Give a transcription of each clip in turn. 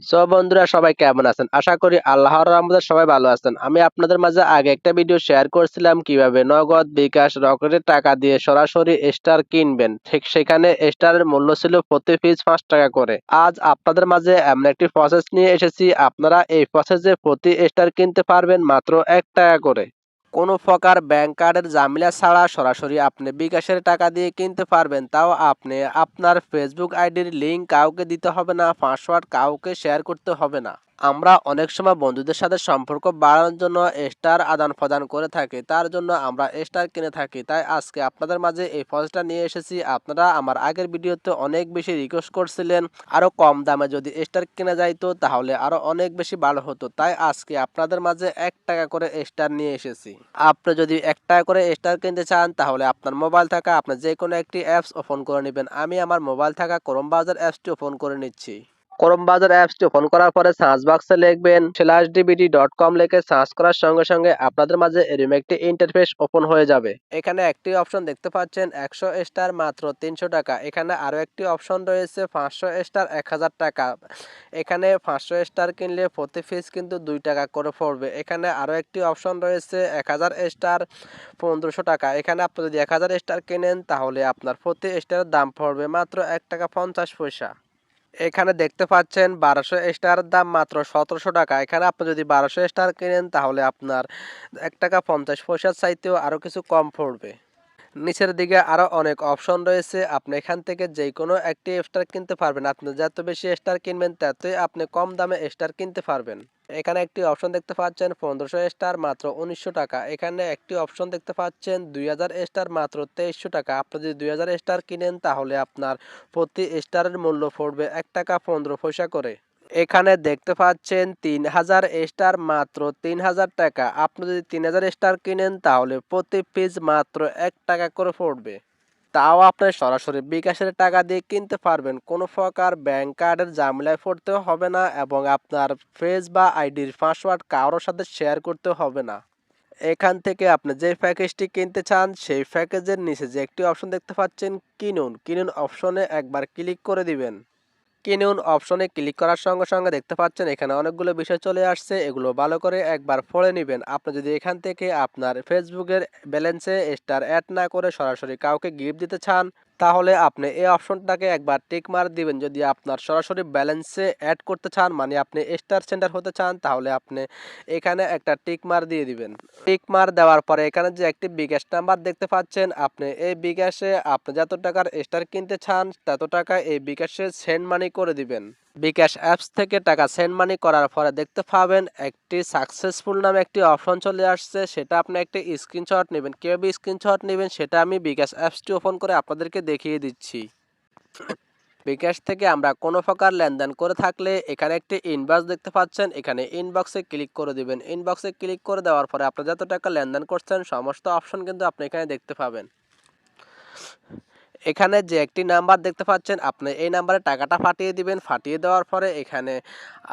So বন্ধুরা, সবাই কেমন আছেন? আশা করি আল্লাহর রহমতে সবাই ভালো আছেন। আমি আপনাদের মাঝে আগে একটা ভিডিও শেয়ার করছিলাম কীভাবে নগদ বিকাশ রকেটের টাকা দিয়ে সরাসরি স্টার কিনবেন। ঠিক সেখানে স্টারের মূল্য ছিল প্রতি পিস পাঁচ টাকা করে। আজ আপনাদের মাঝে এমন একটি প্রসেস নিয়ে এসেছি। আপনারা এই প্রসেসে প্রতি স্টার কিনতে পারবেন মাত্র এক টাকা করে। কোনো প্রকার ব্যাংক কার্ডের জামিলা ছাড়া সরাসরি আপনি বিকাশের টাকা দিয়ে কিনতে পারবেন, তাও আপনি আপনার ফেসবুক আইডির লিঙ্ক কাউকে দিতে হবে না পাসওয়ার্ড কাউকে শেয়ার করতে হবে না। আমরা অনেক সময় বন্ধুদের সাথে সম্পর্ক বাড়ানোর জন্য স্টার আদান প্রদান করে থাকি, তার জন্য আমরা স্টার কিনে থাকি। তাই আজকে আপনাদের মাঝে এই ফজটা নিয়ে এসেছি। আপনারা আমার আগের ভিডিওতে অনেক বেশি রিকোয়েস্ট করছিলেন আরও কম দামে যদি স্টার কিনে যাইতো তাহলে আরও অনেক বেশি ভালো হতো। তাই আজকে আপনাদের মাঝে এক টাকা করে স্টার নিয়ে এসেছি। আপনি যদি এক টাকা করে স্টার কিনতে চান, তাহলে আপনার মোবাইল থাকা, আপনি যে কোনো একটি অ্যাপস ওপেন করে নেবেন। আমি আমার মোবাইল থাকা ক্রোম ব্রাউজার অ্যাপসটি ওপেন করে নিচ্ছি। ক্রোম ব্রাউজার অ্যাপসটি ওপেন করার পরে সার্চ বক্সে লিখবেন স্ল্যাশ ডিবিডি ডট কম লিখে সার্চ করার সঙ্গে সঙ্গে আপনাদের মাঝে এরকম একটি ইন্টারফেস ওপেন হয়ে যাবে। এখানে একটি অপশন দেখতে পাচ্ছেন একশো স্টার মাত্র তিনশো টাকা। এখানে আরও একটি অপশন রয়েছে পাঁচশো স্টার এক হাজার টাকা। এখানে পাঁচশো স্টার কিনলে প্রতি পিস কিন্তু দুই টাকা করে পড়বে। এখানে আরও একটি অপশন রয়েছে এক হাজার স্টার পনেরোশো টাকা। এখানে আপনি যদি এক হাজার স্টার কেনেন তাহলে আপনার প্রতি স্টারের দাম পড়বে মাত্র এক টাকা পঞ্চাশ পয়সা। এখানে দেখতে পাচ্ছেন বারোশো স্টার দাম মাত্র সতেরোশো টাকা। এখানে আপনি যদি বারোশো স্টার কেনেন, তাহলে আপনার এক টাকা পঞ্চাশ পয়সার চাইতেও আরও কিছু কম পড়বে। নিচের দিকে আরও অনেক অপশন রয়েছে। আপনি এখান থেকে যে কোনো একটি স্টার কিনতে পারবেন। আপনি যত বেশি স্টার কিনবেন, ততই আপনি কম দামে স্টার কিনতে পারবেন। এখানে একটি অপশন দেখতে পাচ্ছেন, পনেরোশো স্টার মাত্র উনিশশো টাকা। এখানে একটি অপশন দেখতে পাচ্ছেন, দুই হাজার স্টার মাত্র তেইশশো টাকা। আপনি যদি দুই হাজার স্টার কিনেন, তাহলে আপনার প্রতি স্টারের মূল্য পড়বে এক টাকা পনেরো পয়সা করে। এখানে দেখতে পাচ্ছেন, তিন হাজার স্টার মাত্র তিন হাজার টাকা। আপনি যদি তিন হাজার স্টার কিনেন, তাহলে প্রতি পিস মাত্র এক টাকা করে পড়বে। তাও আপনি সরাসরি বিকাশের টাকা দিয়ে কিনতে পারবেন। কোনো প্রকার ব্যাংক কার্ডের জামলায় পড়তে হবে না এবং আপনার ফেস বা আইডির পাসওয়ার্ড কারোর সাথে শেয়ার করতে হবে না। এখান থেকে আপনি যে প্যাকেজটি কিনতে চান, সেই প্যাকেজের নিচে যে একটি অপশন দেখতে পাচ্ছেন কিনুন। কিনুন অপশনে একবার ক্লিক করে দিবেন। কিনুন অপশনে ক্লিক করার সঙ্গে সঙ্গে দেখতে পাচ্ছেন, এখানে অনেকগুলো বিষয় চলে আসছে, এগুলো ভালো করে একবার পড়ে নেবেন। আপনি যদি এখান থেকে আপনার ফেসবুকের ব্যালেন্সে স্টার অ্যাড না করে সরাসরি কাউকে গিফট দিতে চান তাহলে আপনি এই অপশনটাকে একবার টিক মার দিবেন। যদি আপনার সরাসরি ব্যালেন্সে অ্যাড করতে চান মানে আপনি স্টার সেন্টার হতে চান, তাহলে আপনি এখানে একটা টিক মার দিয়ে দিবেন। টিক মার দেওয়ার পরে এখানে যে একটি বিকাশ নাম্বার দেখতে পাচ্ছেন, আপনি এই বিকাশে আপনি যত টাকার স্টার কিনতে চান, তত টাকা এই বিকাশে সেন্ড মানি করে দিবেন। বিকাশ অ্যাপস থেকে টাকা সেন্ড মানি করার পরে দেখতে পাবেন একটি সাকসেসফুল নামে একটি অপশন চলে আসছে, সেটা আপনি একটি স্ক্রিনশট নেবেন। কীভাবে স্ক্রিনশট নেবেন সেটা আমি বিকাশ অ্যাপসটি ওপেন করে আপনাদেরকে দেখিয়ে দিচ্ছি। বিকাশ থেকে আমরা কোনো প্রকার লেনদেন করে থাকলে এখানে একটি ইনবক্স দেখতে পাচ্ছেন, এখানে ইনবক্সে ক্লিক করে দিবেন। ইনবক্সে ক্লিক করে দেওয়ার পরে আপনি যত টাকা লেনদেন করছেন, সমস্ত অপশন কিন্তু আপনি এখানে দেখতে পাবেন। এখানে যে একটি নাম্বার দেখতে পাচ্ছেন, আপনি এই নাম্বারে টাকাটা ফাটিয়ে দিবেন। ফাটিয়ে দেওয়ার পরে এখানে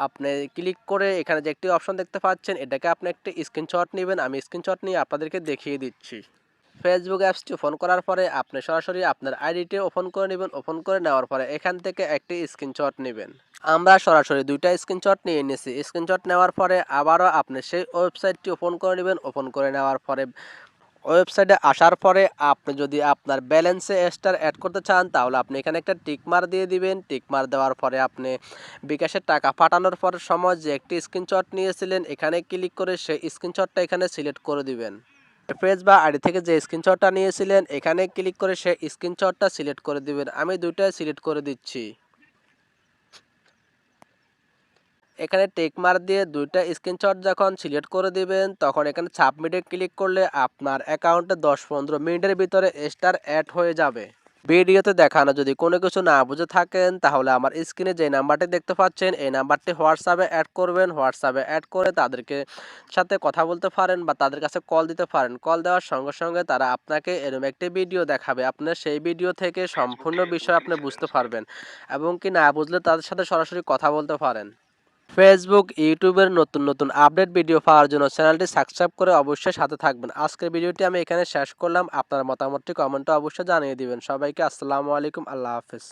আপনি ক্লিক করে এখানে যে একটি অপশন দেখতে পাচ্ছেন, এটাকে আপনি একটি স্ক্রিনশট নেবেন। আমি স্ক্রিনশট নিয়ে আপনাদেরকে দেখিয়ে দিচ্ছি। ফেসবুক অ্যাপসটি ওপেন করার পরে আপনি সরাসরি আপনার আইডিটি ওপেন করে নেবেন। ওপেন করে নেওয়ার পরে এখান থেকে একটি স্ক্রিনশট নেবেন। আমরা সরাসরি দুইটা স্ক্রিনশট নিয়ে নিয়েছি স্ক্রিনশট নেওয়ার পরে আবারও আপনি সেই ওয়েবসাইটটি ওপেন করে নেবেন। ওপেন করে নেওয়ার পরে ওয়েবসাইটে আসার পরে আপনি যদি আপনার ব্যালেন্সে স্টার অ্যাড করতে চান, তাহলে আপনি এখানে একটা টিকমার দিয়ে দিবেন। টিকমার দেওয়ার পরে আপনি বিকাশের টাকা পাঠানোর পর সময় যে একটি স্ক্রিনশট নিয়েছিলেন, এখানে ক্লিক করে সেই স্ক্রিনশটটা এখানে সিলেক্ট করে দিবেন। পেজ বা আইডি থেকে যে স্ক্রিনশটটা নিয়েছিলেন, এখানে ক্লিক করে সেই স্ক্রিনশটটা সিলেক্ট করে দিবেন। আমি দুইটাই সিলেক্ট করে দিচ্ছি। এখানে টেক মার দিয়ে দুইটা স্ক্রিনশট যখন সিলেক্ট করে দিবেন, তখন এখানে সাবমিটে ক্লিক করলে আপনার অ্যাকাউন্টে দশ পনেরো মিনিটের ভিতরে স্টার অ্যাড হয়ে যাবে। ভিডিওতে দেখানো যদি কোনো কিছু না বুঝে থাকেন, তাহলে আমার স্ক্রিনে যে নাম্বারটি দেখতে পাচ্ছেন, এই নাম্বারটি হোয়াটসঅ্যাপে অ্যাড করবেন। হোয়াটসঅ্যাপে অ্যাড করে তাদেরকে সাথে কথা বলতে পারেন বা তাদের কাছে কল দিতে পারেন। কল দেওয়ার সঙ্গে সঙ্গে তারা আপনাকে এরকম একটি ভিডিও দেখাবে। আপনার সেই ভিডিও থেকে সম্পূর্ণ বিষয় আপনি বুঝতে পারবেন এবং কি না বুঝলে তাদের সাথে সরাসরি কথা বলতে পারেন। ফেসবুক ইউটিউবের নতুন নতুন আপডেট ভিডিও পাওয়ার জন্য চ্যানেলটি সাবস্ক্রাইব করে অবশ্যই সাথে থাকবেন। আজকের ভিডিওটি আমি এখানে শেষ করলাম। আপনার মতামতটি কমেন্টে অবশ্যই জানিয়ে দিবেন। সবাইকে আসসালামু আলাইকুম। আল্লাহ হাফেজ।